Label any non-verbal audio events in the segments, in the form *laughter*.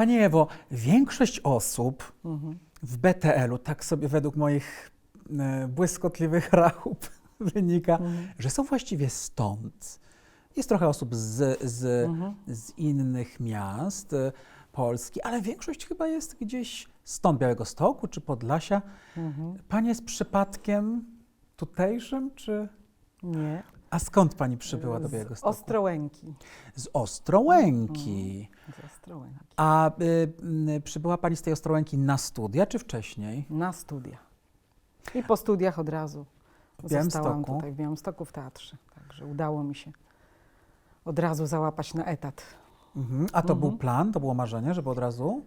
Pani Ewo, większość osób w BTL-u, tak sobie według moich e, błyskotliwych *laughs* rachub wynika, Mhm. że są właściwie stąd. Jest trochę osób z, z, Mhm. z innych miast e, Polski, ale większość chyba jest gdzieś stąd, Białego Stoku czy Podlasia. Mhm. Pani jest przypadkiem tutejszym, czy... Nie. A skąd pani przybyła do Z Białego Stoku? Ostrołęki. Z Ostrołęki. Z Ostrołęki. A y, y, przybyła pani z tej Ostrołęki na studia, czy wcześniej? Na studia. I po studiach od razu W zostałam tutaj w Białymstoku w teatrze. Także udało mi się od razu załapać na etat. Mhm. A to był Mhm. plan, to było marzenie, żeby od razu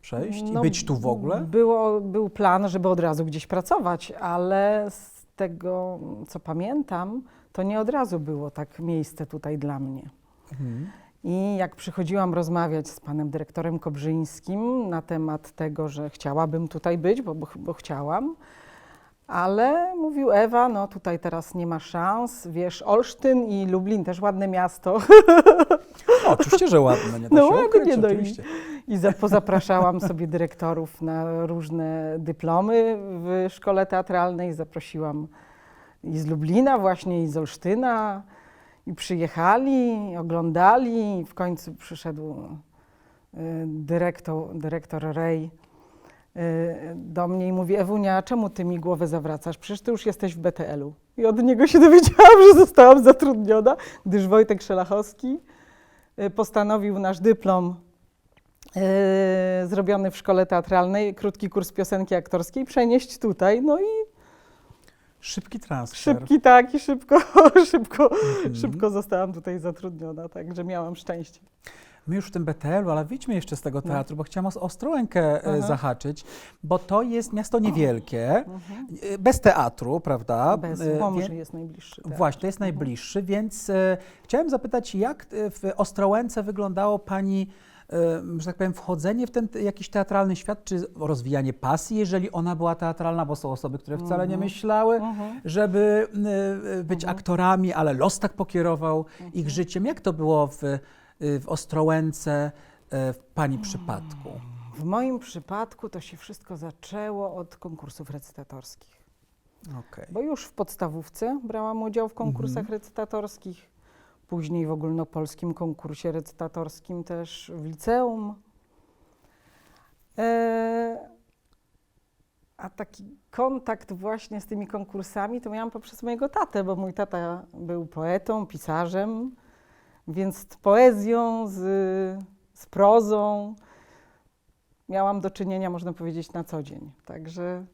przejść No, i być tu w ogóle? Było, był plan, żeby od razu gdzieś pracować, ale z tego, co pamiętam, to nie od razu było tak miejsce tutaj dla mnie. Mhm. I jak przychodziłam rozmawiać z panem dyrektorem Kobrzyńskim na temat tego, że chciałabym tutaj być, bo, bo, bo chciałam, ale mówił Ewa, no tutaj teraz nie ma szans, wiesz, Olsztyn i Lublin też ładne miasto. O, oczywiście, że ładne, nie da No się ładnie, ukryć, no i- oczywiście. I za, pozapraszałam sobie dyrektorów na różne dyplomy w szkole teatralnej. Zaprosiłam i z Lublina właśnie, i z Olsztyna. I przyjechali, oglądali. I w końcu przyszedł y, dyrektor, dyrektor Rej y, do mnie i mówi, Ewunia, czemu ty mi głowę zawracasz? Przecież ty już jesteś w BTL-u. I od niego się dowiedziałam, *laughs* że zostałam zatrudniona, gdyż Wojtek Szelachowski y, postanowił nasz dyplom zrobiony w szkole teatralnej, krótki kurs piosenki aktorskiej, przenieść tutaj. No i Szybki transfer. szybki tak, i szybko, *laughs* szybko, Mhm. szybko zostałam tutaj zatrudniona, także miałam szczęście. My już w tym BTL-u, ale wyjdźmy jeszcze z tego No. teatru, bo chciałam o Ostrołękę e, Aha. zahaczyć, bo to jest miasto niewielkie, e, bez teatru, prawda? Bez, E, wie- jest najbliższy. teatr. Właśnie, to jest najbliższy, więc e, chciałem zapytać, jak e, w Ostrołęce wyglądało Pani, e, że tak powiem, wchodzenie w ten te- jakiś teatralny świat, czy rozwijanie pasji, jeżeli ona była teatralna, bo są osoby, które wcale nie Mhm. myślały, Mhm. żeby e, być Mhm. aktorami, ale los tak pokierował ich życiem. Jak to było w, e, w Ostrołęce e, w Pani przypadku? W moim przypadku to się wszystko zaczęło od konkursów recytatorskich. Okej. Bo już w podstawówce brałam udział w konkursach Mhm. recytatorskich, później w ogólnopolskim konkursie recytatorskim też w liceum. E, a taki kontakt właśnie z tymi konkursami to miałam poprzez mojego tatę, bo mój tata był poetą, pisarzem, więc z poezją, z, z prozą miałam do czynienia, można powiedzieć, na co dzień. Także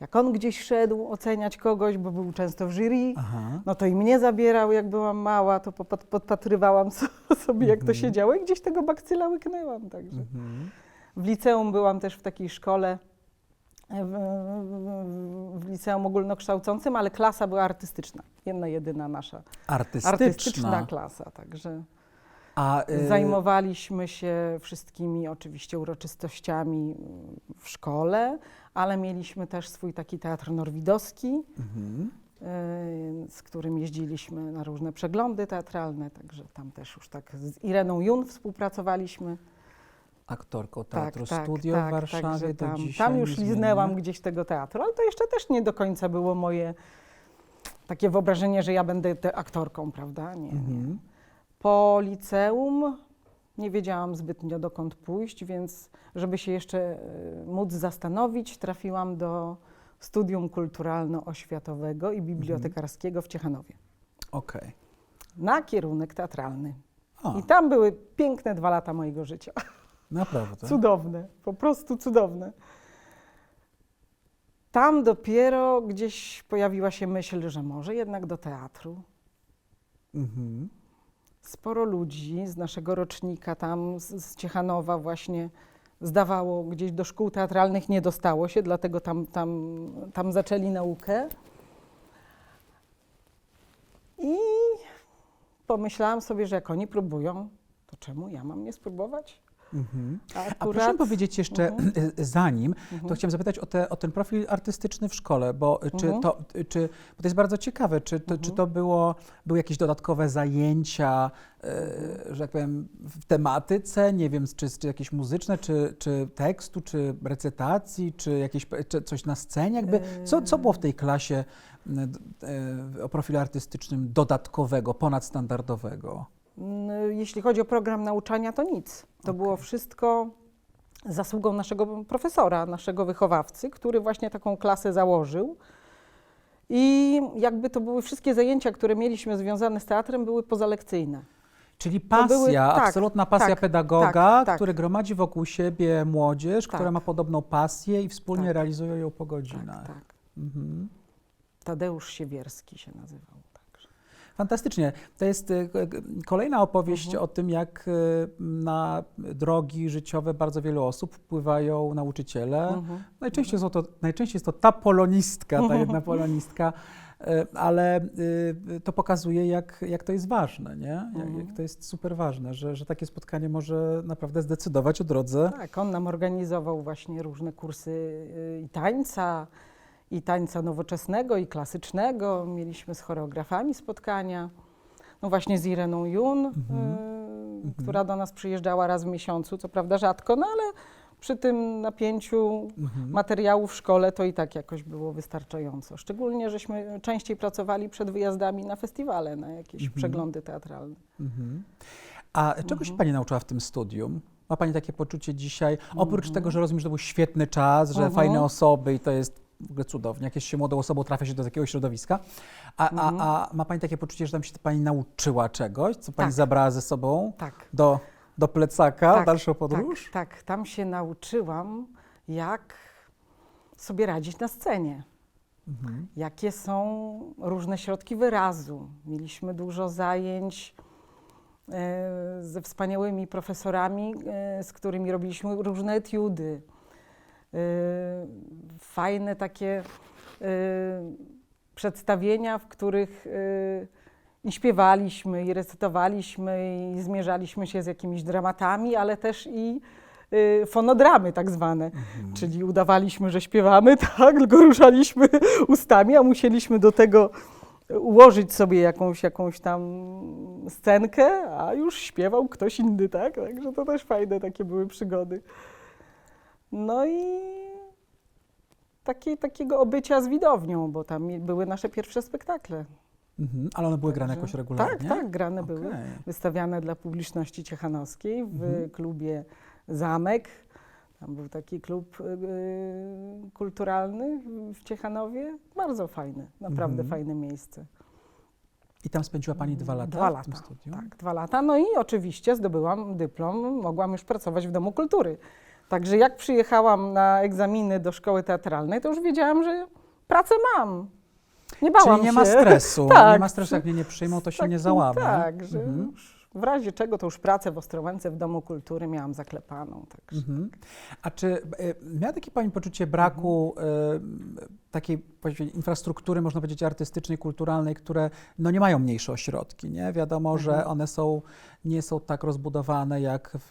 jak on gdzieś szedł oceniać kogoś, bo był często w jury, Aha. no to i mnie zabierał, jak byłam mała, to podpatrywałam *laughs* so- sobie, jak to Mhm. się działo i gdzieś tego bakcyla łyknęłam. Także. Mhm. W liceum byłam też w takiej szkole, e, w, w, w liceum ogólnokształcącym, ale klasa była artystyczna. Jedna, jedyna nasza Artystyczna. artystyczna klasa. Także A, e, zajmowaliśmy się wszystkimi oczywiście uroczystościami w szkole, ale mieliśmy też swój taki teatr norwidowski, mhm. y, z którym jeździliśmy na różne przeglądy teatralne, także tam też już tak z Ireną Jun współpracowaliśmy. aktorką Tak, Teatru tak, Studio tak, w Warszawie do tam, tam już liznęłam gdzieś tego teatru, ale to jeszcze też nie do końca było moje takie wyobrażenie, że ja będę aktorką, prawda? Nie, nie. Po liceum nie wiedziałam zbytnio dokąd pójść, więc żeby się jeszcze e, móc zastanowić, trafiłam do Studium Kulturalno-Oświatowego i Bibliotekarskiego w Ciechanowie Okej. na kierunek teatralny. O, I tam były piękne dwa lata mojego życia. naprawdę. Cudowne, po prostu cudowne. Tam dopiero gdzieś pojawiła się myśl, że może jednak do teatru. Mhm. Sporo ludzi z naszego rocznika tam, z, Ciechanowa właśnie zdawało gdzieś do szkół teatralnych, nie dostało się, dlatego tam, tam, tam zaczęli naukę. I pomyślałam sobie, że jak oni próbują, to czemu ja mam nie spróbować? Mhm. A A proszę powiedzieć jeszcze, Mhm. zanim, to Mhm. chciałam zapytać o, te, o ten profil artystyczny w szkole, bo czy Mhm. to, czy, bo to jest bardzo ciekawe, czy to, czy to było, były jakieś dodatkowe zajęcia, e, że tak powiem, w tematyce, nie wiem, czy, czy jakieś muzyczne, czy, czy tekstu, czy recytacji, czy jakieś, czy coś na scenie, jakby, co, co było w tej klasie e, o profilu artystycznym dodatkowego, ponadstandardowego? Jeśli chodzi o program nauczania, to nic. To było wszystko zasługą naszego profesora, naszego wychowawcy, który właśnie taką klasę założył. I jakby to były wszystkie zajęcia, które mieliśmy związane z teatrem, były pozalekcyjne. Czyli pasja, były- tak, absolutna pasja tak, pedagoga, tak, tak. który gromadzi wokół siebie młodzież, która Tak. ma podobną pasję i wspólnie Tak. realizują ją po godzinach. Tak, tak. Mhm. Tadeusz Siewierski się nazywał. Fantastycznie. To jest k- kolejna opowieść Mhm. o tym, jak y, na drogi życiowe bardzo wielu osób wpływają nauczyciele. Mhm. Najczęściej, są to, najczęściej jest to ta polonistka, ta jedna polonistka, y, ale to pokazuje, jak, jak to jest ważne, nie? Jak, Mhm. jak to jest super ważne, że, że takie spotkanie może naprawdę zdecydować o drodze. Tak, on nam organizował właśnie różne kursy y, i tańca, i tańca nowoczesnego, i klasycznego. Mieliśmy z choreografami spotkania. No właśnie z Ireną Jun, y, która do nas przyjeżdżała raz w miesiącu, co prawda rzadko, no ale przy tym napięciu Mhm. materiału w szkole to i tak jakoś było wystarczająco. Szczególnie, żeśmy częściej pracowali przed wyjazdami na festiwale, na jakieś Mhm. przeglądy teatralne. Mhm. A czego się Mhm. Pani nauczyła w tym studium? Ma Pani takie poczucie dzisiaj, oprócz Mhm. tego, że rozumiem, że to był świetny czas, że Mhm. fajne osoby i to jest w ogóle cudownie, jak jest się młodą osobą, trafia się do takiego środowiska, a, Mhm. a, a ma Pani takie poczucie, że tam się Pani nauczyła czegoś, co Pani Tak. zabrała ze sobą Tak. do, do plecaka, Tak, w dalszą podróż? Tak, tak, tam się nauczyłam, jak sobie radzić na scenie. Mhm. Jakie są różne środki wyrazu. Mieliśmy dużo zajęć e, ze wspaniałymi profesorami, e, z którymi robiliśmy różne etiudy. E, fajne takie e, przedstawienia, w których e, i śpiewaliśmy, i recytowaliśmy, i zmierzaliśmy się z jakimiś dramatami, ale też i y, fonodramy tak zwane. Mhm. Czyli udawaliśmy, że śpiewamy, *laughs* tak, tylko ruszaliśmy ustami, a musieliśmy do tego ułożyć sobie jakąś, jakąś tam scenkę, a już śpiewał ktoś inny, tak? Także to też fajne takie były przygody. No i takie, takiego obycia z widownią, bo tam były nasze pierwsze spektakle. Mhm. Ale one były grane Także- jakoś regularnie? Tak, tak, grane były. Okej. Wystawiane dla publiczności ciechanowskiej w Mhm. klubie Zamek. Tam był taki klub y, y, kulturalny w Ciechanowie. Bardzo fajny, naprawdę Mhm. fajne miejsce. I tam spędziła Pani dwa lata Dwa w lata? Tak, dwa lata. No i oczywiście zdobyłam dyplom, mogłam już pracować w Domu Kultury. Także jak przyjechałam na egzaminy do szkoły teatralnej, to już wiedziałam, że pracę mam. Nie bałam Czyli nie się. ma stresu, *laughs* Tak, nie ma stresu, jak mnie nie przyjmą, to się nie Takim- załamie. Tak, że Mhm. już w razie czego to już pracę w Ostrołęce w Domu Kultury miałam zaklepaną. Także. Mhm. A czy y, miała takie Pani poczucie braku y, takiej infrastruktury, można powiedzieć, artystycznej, kulturalnej, które no, nie mają mniejsze ośrodki, nie? Wiadomo, że Mhm. one są, nie są tak rozbudowane jak w,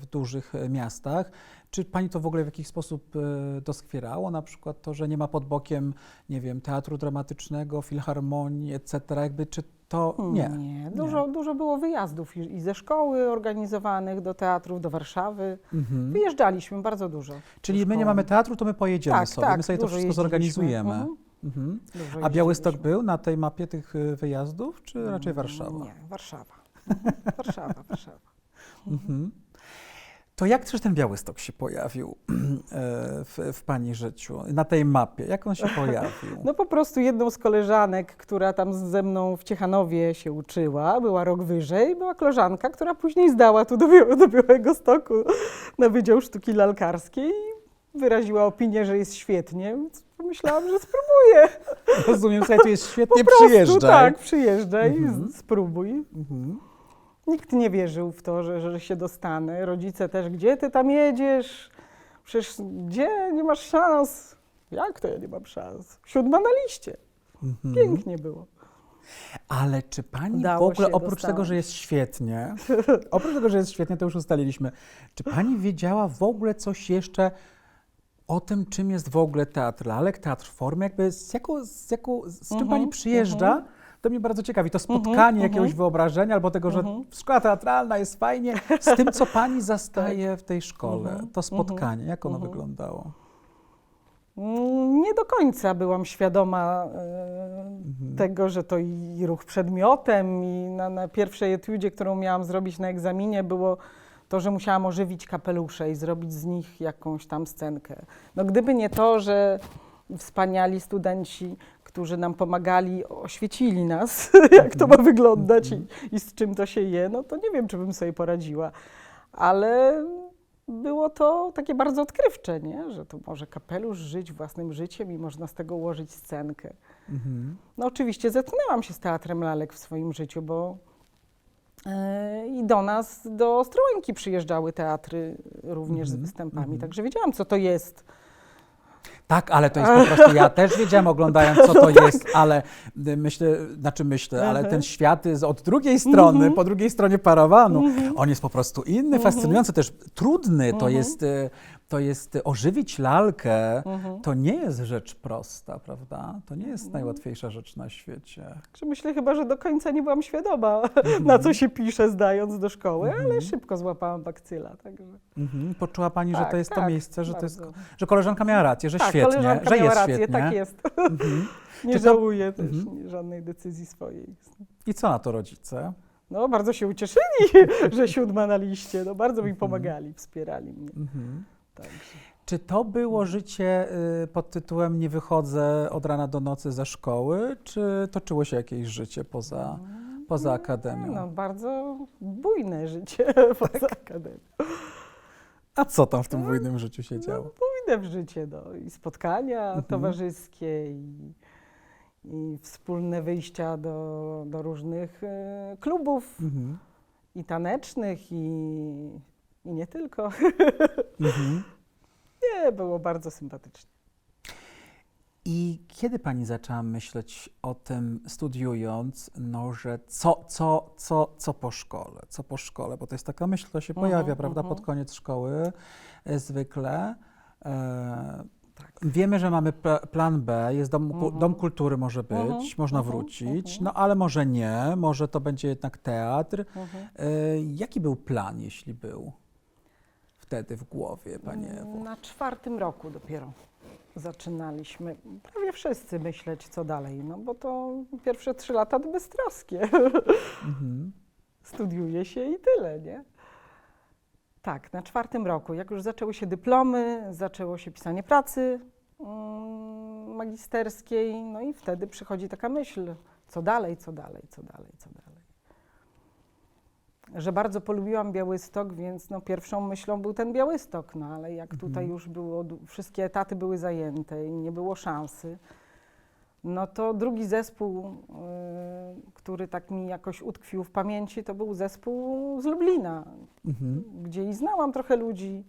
w dużych miastach. Czy Pani to w ogóle w jakiś sposób y, doskwierało? Na przykład to, że nie ma pod bokiem, nie wiem, teatru dramatycznego, filharmonii, etc. Jakby, czy to nie? Nie, dużo, dużo było wyjazdów i, i ze szkoły organizowanych do teatrów, do Warszawy. Mhm. Wyjeżdżaliśmy bardzo dużo. Czyli my nie mamy teatru, to my pojedziemy tak, sobie, tak, my sobie to wszystko jeździliśmy. zorganizujemy. Mhm, Mhm. A Białystok był na tej mapie tych y, wyjazdów, czy raczej Mm, Warszawa? Nie, Warszawa. *laughs* Warszawa, Warszawa. Mhm. To jak też ten Białystok się pojawił *clears throat* e, w, w Pani życiu, na tej mapie? Jak on się *laughs* pojawił? No po prostu jedną z koleżanek, która tam ze mną w Ciechanowie się uczyła, była rok wyżej, była koleżanka, która później zdała tu do, do Białego Stoku na Wydział Sztuki Lalkarskiej i wyraziła opinię, że jest świetnie, więc pomyślałam, że spróbuję. Rozumiem, słuchaj, tu jest *laughs* świetnie, Po prostu, przyjeżdżaj. tak, przyjeżdżaj, Mhm. spróbuj. Mhm. Nikt nie wierzył w to, że, że się dostanę. Rodzice też, gdzie ty tam jedziesz? Przecież gdzie? Nie masz szans. Jak to ja nie mam szans? Siódma na liście. Mhm. Pięknie było. Ale czy pani w Udało ogóle, się, oprócz tego, że jest świetnie, *laughs* oprócz tego, że jest świetnie, to już ustaliliśmy, czy pani wiedziała w ogóle coś jeszcze o tym, czym jest w ogóle teatr lalek, teatr formy, jakby z, jaką, z, jaką, z czym Mhm, pani przyjeżdża? mhm. To mnie bardzo ciekawi, to Mhm, spotkanie mhm. jakiegoś wyobrażenia albo tego, że Mhm. szkoła teatralna jest fajnie, z tym, co pani zastaje *laughs* w tej szkole, to spotkanie, jak ono wyglądało? Mm, Nie do końca byłam świadoma e, tego, że to i ruch przedmiotem i na, na pierwszej etudzie, którą miałam zrobić na egzaminie było to, że musiałam ożywić kapelusze i zrobić z nich jakąś tam scenkę. No gdyby nie to, że wspaniali studenci, którzy nam pomagali, oświecili nas, *laughs* jak to ma wyglądać i, i z czym to się je, no to nie wiem, czy bym sobie poradziła. Ale było to takie bardzo odkrywcze, nie? że to może kapelusz żyć własnym życiem i można z tego ułożyć scenkę. Mhm. No oczywiście zetknęłam się z teatrem lalek w swoim życiu, bo e, i do nas, do Ostrołęki przyjeżdżały teatry również z Mhm, występami, mhm. także wiedziałam, co to jest. Tak, ale to jest po prostu, ja też wiedziałam oglądając, co to *laughs* jest, ale myślę, znaczy myślę, ale Mhm. ten świat jest od drugiej strony, Mhm. po drugiej stronie parawanu. Mhm. On jest po prostu inny, fascynujący, też trudny. To jest, y, to jest ożywić lalkę, Mhm. to nie jest rzecz prosta, prawda? To nie jest Mhm. najłatwiejsza rzecz na świecie. Myślę chyba, że do końca nie byłam świadoma, *laughs* na co się pisze zdając do szkoły, ale Mhm. szybko złapałam bakcyla. Także. Mhm. Poczuła pani, że Tak, to jest to tak, miejsce, że to jest, że koleżanka miała rację, że tak, świetnie, koleżanka że miała jest rację, świetnie. tak jest. Mhm. Nie *laughs* Czy to- żałuję też Mhm. żadnej decyzji swojej. I co na to rodzice? No, bardzo się ucieszyli, *laughs* że siódma na liście. No, bardzo mi pomagali, wspierali mnie. Także. Czy to było życie y, pod tytułem Nie wychodzę od rana do nocy ze szkoły, czy toczyło się jakieś życie poza, poza akademią? No, bardzo bujne życie *laughs* poza akademią. A co tam w tym bujnym życiu się działo? Bujne w życie, no. I spotkania Mhm. towarzyskie, i, i wspólne wyjścia do, do różnych e, klubów Mhm. i tanecznych, i, i nie tylko. Mhm. *laughs* Nie, było bardzo sympatycznie. I kiedy pani zaczęła myśleć o tym, studiując, no, że co, co, co, co po szkole, co po szkole, bo to jest taka myśl, która się Mhm, pojawia, prawda, mhm. pod koniec szkoły e, zwykle. E, Tak. Wiemy, że mamy pla- plan B, jest dom, Mhm. dom kultury może być, Mhm, można mhm, wrócić, mhm. no ale może nie, może to będzie jednak teatr. Mhm. E, jaki był plan, jeśli był wtedy w głowie, pani Ewo? Na czwartym roku dopiero zaczynaliśmy, prawie wszyscy myśleć, co dalej, no bo to pierwsze trzy lata to beztroskie. Mhm. *laughs* Studiuje się i tyle, nie? Tak, na czwartym roku, jak już zaczęły się dyplomy, zaczęło się pisanie pracy mm, magisterskiej, no i wtedy przychodzi taka myśl, co dalej, co dalej, co dalej, co dalej. Że bardzo polubiłam Białystok, więc no pierwszą myślą był ten Białystok, no ale jak tutaj Mhm. już było, wszystkie etaty były zajęte i nie było szansy, no to drugi zespół, y, który tak mi jakoś utkwił w pamięci, to był zespół z Lublina, Mhm. gdzie i znałam trochę ludzi,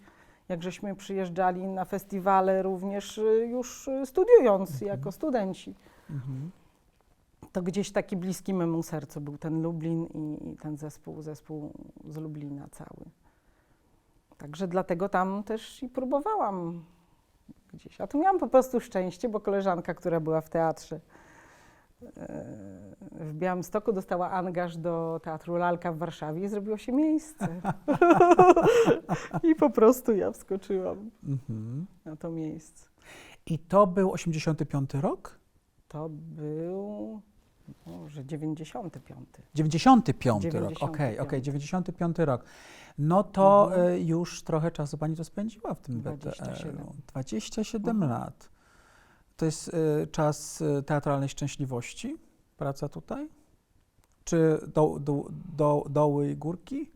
jak żeśmy przyjeżdżali na festiwale również y, już studiując jako studenci. Mhm. To gdzieś taki bliski memu sercu był ten Lublin i, i ten zespół, zespół z Lublina cały. Także dlatego tam też i próbowałam gdzieś. A tu miałam po prostu szczęście, bo koleżanka, która była w teatrze e, w Białymstoku, dostała angaż do Teatru Lalka w Warszawie i zrobiło się miejsce. *laughs* I po prostu ja wskoczyłam Mhm. na to miejsce. I to był 85 rok? To był może 95. 95 rok, 95. okej, okej, 95 rok. No to Mhm. e, już trochę czasu pani to spędziła w tym 27. BTL-u. 27 Mhm. lat. To jest e, czas e, teatralnej szczęśliwości, praca tutaj? Czy do, do, do, doły i górki?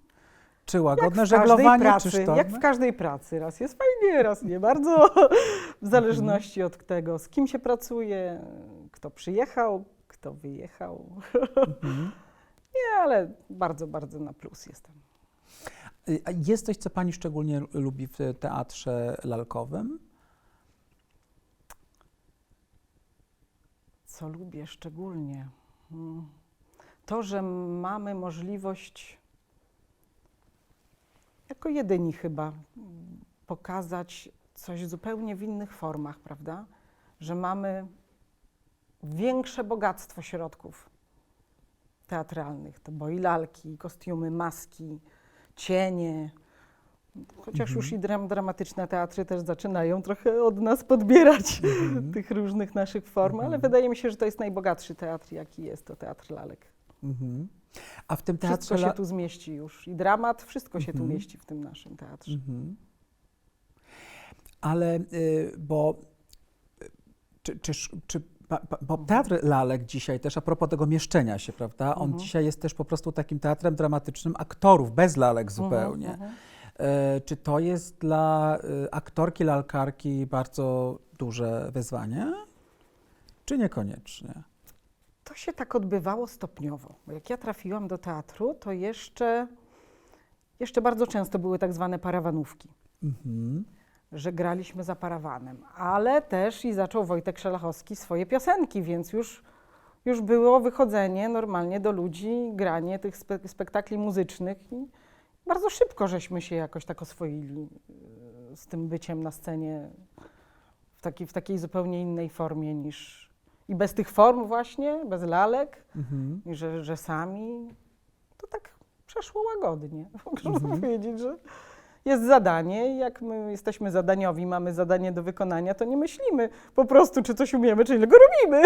Czy łagodne każdej żeglowanie, pracy, czy sztormy? Jak w każdej pracy. Raz jest fajnie, raz nie bardzo. *laughs* W zależności od tego, z kim się pracuje, kto przyjechał, kto wyjechał. Mhm. *laughs* Nie, ale bardzo, bardzo na plus jestem. Y, a Jest coś, co pani szczególnie lubi w teatrze lalkowym? Co lubię szczególnie? Mm. To, że mamy możliwość, jako jedyni chyba, pokazać coś zupełnie w innych formach, prawda? Że mamy większe bogactwo środków teatralnych. To bo i lalki, kostiumy, maski, cienie. Chociaż już i dram, dramatyczne teatry też zaczynają trochę od nas podbierać *laughs* tych różnych naszych form, ale wydaje mi się, że to jest najbogatszy teatr, jaki jest, to teatr lalek. Mhm. A w tym Wszystko teatrze... się la- tu zmieści już. I dramat, wszystko się tu Mhm. mieści w tym naszym teatrze. Mhm. Ale, y, bo y, czy, czy, czy pa, pa, bo teatr lalek dzisiaj też, a propos tego mieszczenia się, prawda, on Mhm. dzisiaj jest też po prostu takim teatrem dramatycznym aktorów, bez lalek zupełnie. Mhm, mhm. E, Czy to jest dla y, aktorki, lalkarki bardzo duże wyzwanie? Czy niekoniecznie? To się tak odbywało stopniowo. Jak ja trafiłam do teatru, to jeszcze, jeszcze bardzo często były tak zwane parawanówki. Mhm. Że graliśmy za parawanem, ale też i zaczął Wojtek Szelachowski swoje piosenki, więc już, już było wychodzenie normalnie do ludzi, granie tych spe, spektakli muzycznych i bardzo szybko żeśmy się jakoś tak oswoili y, z tym byciem na scenie w, taki, w takiej zupełnie innej formie niż i bez tych form właśnie, bez lalek, Mhm. i że, że sami, to tak przeszło łagodnie. *laughs* Można Mhm. powiedzieć, że jest zadanie i jak my jesteśmy zadaniowi, mamy zadanie do wykonania, to nie myślimy po prostu, czy coś umiemy, czy ile go robimy.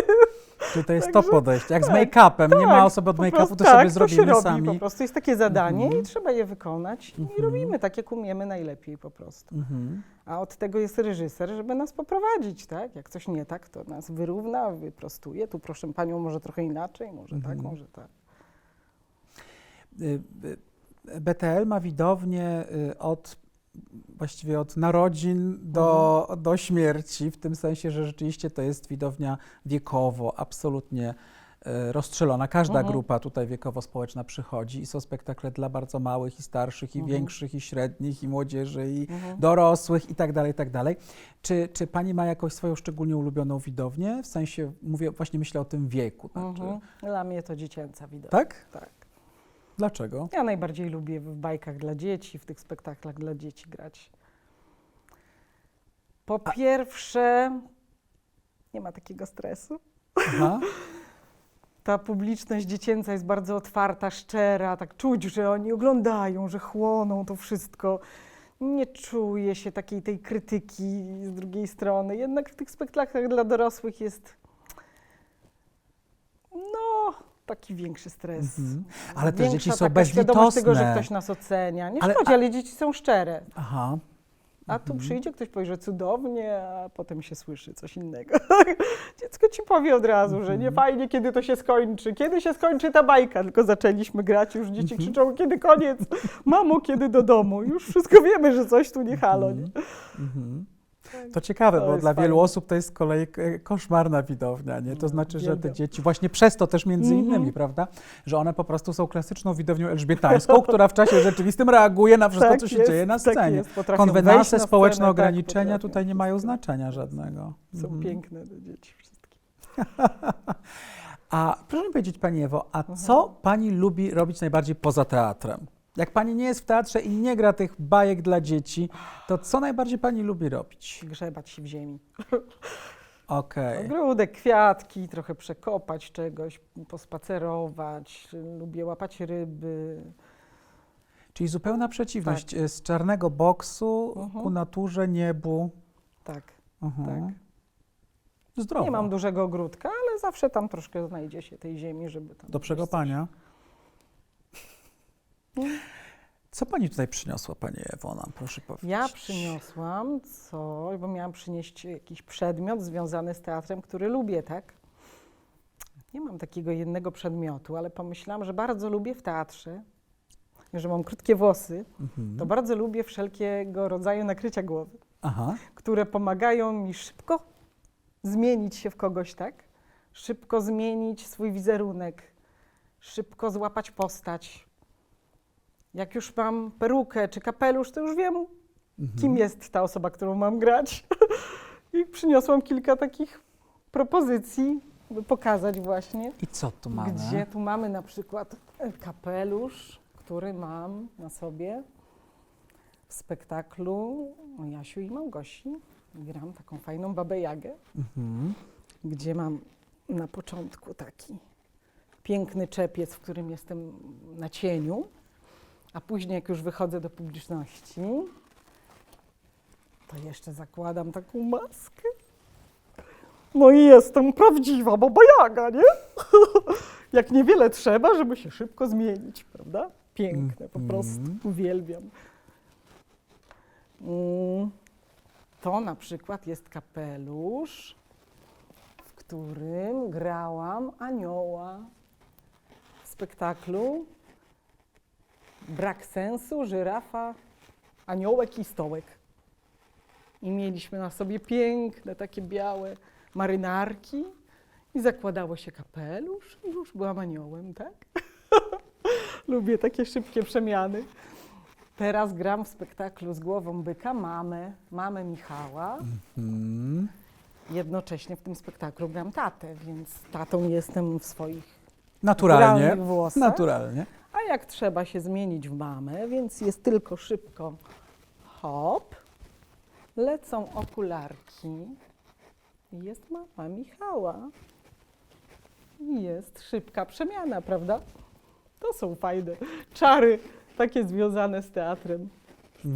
Czy to jest to Także- podejście? Jak z tak, make-upem, nie ma tak, osoby od make-upu, to tak, sobie to zrobimy się robi sami. po prostu. Jest takie zadanie Mhm. i trzeba je wykonać i Mhm. robimy tak, jak umiemy najlepiej po prostu. Mhm. A od tego jest reżyser, żeby nas poprowadzić, tak? Jak coś nie tak, to nas wyrówna, wyprostuje. Tu proszę panią, może trochę inaczej, może tak, Mhm. może tak. Y, y, BTL ma widownię y, od właściwie od narodzin do, Mhm. do śmierci, w tym sensie, że rzeczywiście to jest widownia wiekowo, absolutnie y, rozstrzelona. Każda Mhm. grupa tutaj wiekowo-społeczna przychodzi i są spektakle dla bardzo małych i starszych, i Mhm. większych, i średnich, i młodzieży, i Mhm. dorosłych i tak dalej, i tak dalej. Czy, czy pani ma jakąś swoją szczególnie ulubioną widownię? W sensie, mówię, właśnie myślę o tym wieku. Znaczy, Mhm. Dla mnie to dziecięca widownia. Tak? Tak. Dlaczego? Ja najbardziej lubię w bajkach dla dzieci, w tych spektaklach dla dzieci grać. Po pierwsze, nie ma takiego stresu. Aha. *laughs* Ta publiczność dziecięca jest bardzo otwarta, szczera, tak czuć, że oni oglądają, że chłoną to wszystko. Nie czuje się takiej tej krytyki z drugiej strony. Jednak w tych spektaklach dla dorosłych jest no, taki większy stres. Mhm. Ale też Większa dzieci są taka świadomość tego, że bezlitosne. ktoś nas ocenia. Nie Ale- szkodzi, ale dzieci są szczere. Aha. A tu Mhm. przyjdzie ktoś, powie, że cudownie, a potem się słyszy coś innego. *laughs* Dziecko ci powie od razu, że nie Mhm. fajnie, kiedy to się skończy. Kiedy się skończy ta bajka? Tylko zaczęliśmy grać, już dzieci krzyczą, kiedy koniec? Mamo, kiedy do domu? Już wszystko wiemy, że coś tu nie halo. Nie? Mhm. To ciekawe, To bo dla wielu fajne. osób to jest z kolei koszmarna widownia, nie? To No, znaczy, że te dzieci, właśnie przez to też między Mhm. innymi, prawda, że one po prostu są klasyczną widownią elżbietańską, *laughs* która w czasie rzeczywistym reaguje na wszystko, Tak co się jest, dzieje na tak scenie. wejść Konwenanse, na społeczne scenę, tak, ograniczenia potrafią tutaj nie mają znaczenia żadnego. Są Mhm. piękne te dzieci wszystkie. *laughs* A proszę mi powiedzieć, Pani Ewo, a Mhm. co Pani lubi robić najbardziej poza teatrem? Jak Pani nie jest w teatrze i nie gra tych bajek dla dzieci, to co najbardziej Pani lubi robić? Grzebać się w ziemi. *laughs* Okej. Ogródek, kwiatki, trochę przekopać czegoś, pospacerować. Lubię łapać ryby. Czyli zupełna przeciwność e, z czarnego boksu Mhm. ku naturze, niebu. Tak, Mhm. tak. Zdrowo. Nie mam dużego ogródka, ale zawsze tam troszkę znajdzie się tej ziemi, żeby tam. Do coś- przekopania. Mm. Co pani tutaj przyniosła, pani Ewo, nam proszę powiedzieć? Ja przyniosłam coś, bo miałam przynieść jakiś przedmiot związany z teatrem, który lubię, tak? Nie mam takiego jednego przedmiotu, ale pomyślałam, że bardzo lubię w teatrze, że mam krótkie włosy, Mhm. to bardzo lubię wszelkiego rodzaju nakrycia głowy. Aha. które pomagają mi szybko zmienić się w kogoś, tak? Szybko zmienić swój wizerunek, szybko złapać postać. Jak już mam perukę czy kapelusz, to już wiem, Mhm. kim jest ta osoba, którą mam grać. *laughs* I przyniosłam kilka takich propozycji by pokazać właśnie, I co tu mamy? gdzie tu mamy na przykład e, kapelusz, który mam na sobie w spektaklu Jasiu i Małgosi. Gram taką fajną babę Jagę, Mhm. gdzie mam na początku taki piękny czepiec, w którym jestem na cieniu, a później jak już wychodzę do publiczności, to jeszcze zakładam taką maskę. No i jestem prawdziwa baba Jaga, nie? *laughs* jak niewiele trzeba, żeby się szybko zmienić, prawda? Piękne, po Mhm. prostu uwielbiam. Mm, To na przykład jest kapelusz, w którym grałam anioła w spektaklu Brak sensu, żyrafa, aniołek i stołek. I mieliśmy na sobie piękne, takie białe marynarki i zakładało się kapelusz i już byłam aniołem, tak? *laughs* Lubię takie szybkie przemiany. Teraz gram w spektaklu z głową byka mamę, mamę Michała. Mhm. Jednocześnie w tym spektaklu gram tatę, więc tatą jestem w swoich Naturalnie. włosach. Naturalnie. A jak trzeba się zmienić w mamę, więc jest tylko szybko hop, lecą okularki jest mama Michała. I jest szybka przemiana, prawda? To są fajne czary, takie związane z teatrem.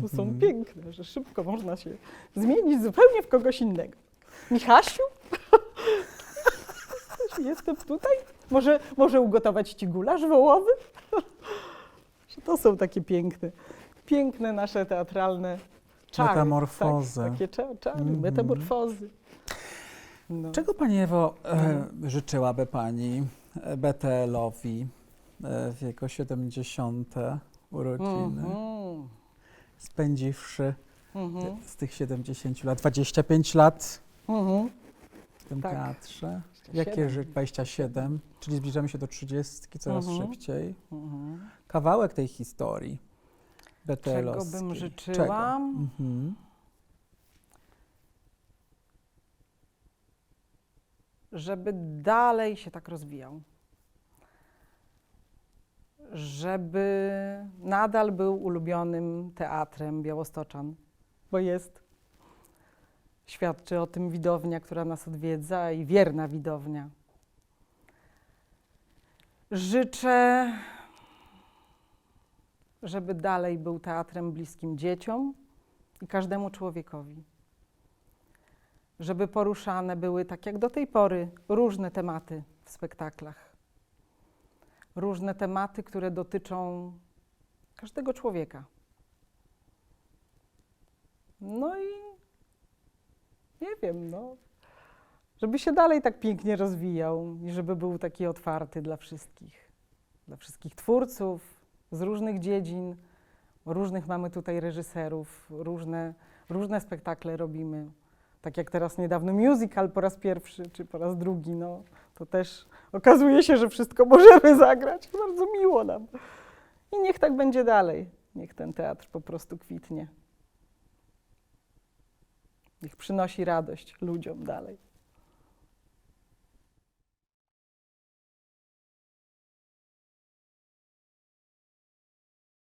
Tu są Mhm. piękne, że szybko można się zmienić zupełnie w kogoś innego. Michasiu? Jestem tutaj? Może, może ugotować ci gulasz wołowy? *laughs* To są takie piękne, piękne nasze teatralne czary. Metamorfozy. Tak, takie cza- czary, Mhm. metamorfozy. No. Czego Pani Ewo e, życzyłaby Pani BTL-owi e, w jego 70. urodziny, Mhm. spędziwszy Mhm. z tych 70 lat 25 lat Mhm. w tym Tak. teatrze? Jakie Siedem. ży 27, czyli zbliżamy się do 30 coraz Mhm. szybciej. Mhm. Kawałek tej historii Czego BTL-owskiej. bym Czego? życzyła? Mhm. żeby dalej się tak rozwijał. Żeby nadal był ulubionym teatrem Białostoczan, bo jest. Świadczy o tym widownia, która nas odwiedza i wierna widownia. Życzę, żeby dalej był teatrem bliskim dzieciom i każdemu człowiekowi żeby poruszane były, tak jak do tej pory, różne tematy w spektaklach. Różne tematy, które dotyczą każdego człowieka. No i nie wiem, no, żeby się dalej tak pięknie rozwijał i żeby był taki otwarty dla wszystkich, dla wszystkich twórców z różnych dziedzin. Różnych mamy tutaj reżyserów, różne, różne spektakle robimy tak jak teraz niedawno musical po raz pierwszy czy po raz drugi, no to też okazuje się, że wszystko *laughs* możemy zagrać. Bardzo miło nam. I niech tak będzie dalej. Niech ten teatr po prostu kwitnie. Niech przynosi radość ludziom dalej.